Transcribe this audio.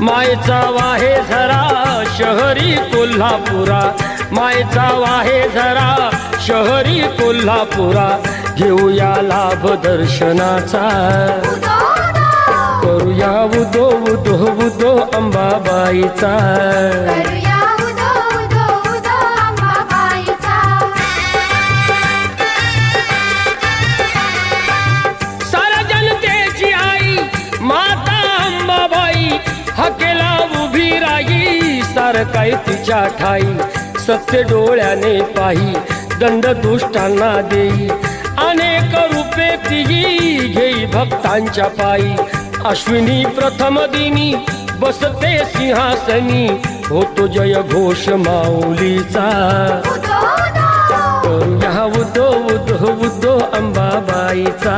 मायचा वाहे झरा शहरी कोल्हापुरा. मायचा वाहे झरा शहरी कोल्हापुरा. घेऊया लाभ दर्शनाचा. करूया उदो उदो उदो अंबाबाईचा हकेला उभी राही सार काय तिच्या ठाई. सत्य डोळ्याने पाही दंड दुष्टांना देई. अनेक रूपे तिघी घेई भक्तांच्या पायी. अश्विनी प्रथम दिनी बसते सिंहासनी. होतो जय घोष माऊलीचा. उदो उदो उदो अंबाबाईचा.